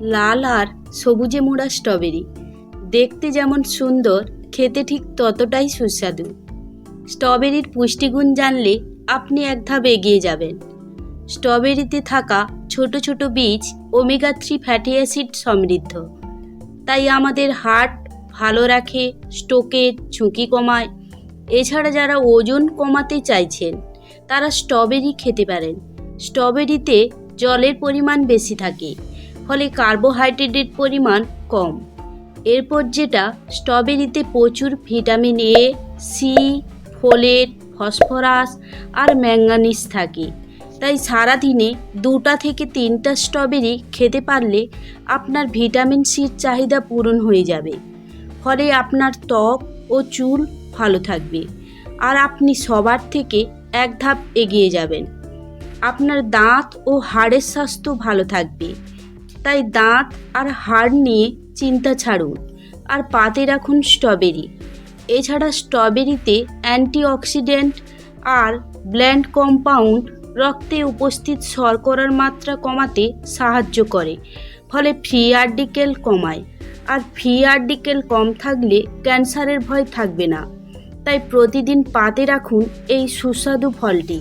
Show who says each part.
Speaker 1: লাল আর সবুজে মোড়া স্ট্রবেরি। দেখতে যেমন সুন্দর, খেতে ঠিক ততটাই সুস্বাদু। স্ট্রবেরির পুষ্টিগুণ জানলে আপনি এক ধাপ এগিয়ে যাবেন। স্ট্রবেরিতে থাকা ছোট ছোট বীজ ওমেগা থ্রি ফ্যাটি অ্যাসিড সমৃদ্ধ। তাই আমাদের হার্ট ভালো রাখে স্ট্রোকের ঝুঁকি কমায়। এছাড়া যারা ওজন কমাতে চাইছেন, তারা স্ট্রবেরি খেতে পারেন। স্ট্রবেরিতে জলের পরিমাণ বেশি থাকে। ফলে কার্বোহাইড্রেটের পরিমাণ কম। এরপর যেটা, স্ট্রবেরিতে প্রচুর vitamin A C folate phosphorus R manganese থাকে। তাই সারাদিনে দুটা থেকে তিনটা স্ট্রবেরি খেতে পারলে আপনার ভিটামিন সির চাহিদা পূরণ হয়ে যাবে। ফলে আপনার ত্বক ও চুল ভালো থাকবে। আর আপনি সবার থেকে এক ধাপ এগিয়ে যাবেন। আপনার দাঁত ও হাড়ের স্বাস্থ্য ভালো থাকবে। তাই দাঁত আর হাড় নিয়ে চিন্তা ছাড়ুন। আর পাতে রাখুন স্ট্রবেরি। এছাড়া স্ট্রবেরিতে অ্যান্টিঅক্সিডেন্ট আর ব্ল্যান্ড কম্পাউন্ড রক্তে উপস্থিত শর্করার মাত্রা কমাতে সাহায্য করে, ফলে ফ্রি আর্ডিকেল কমায়। আর ফ্রি আর্ডিকেল কম থাকলে ক্যান্সারের ভয় থাকবে না। তাই প্রতিদিন পাতে রাখুন এই সুস্বাদু ফলটি।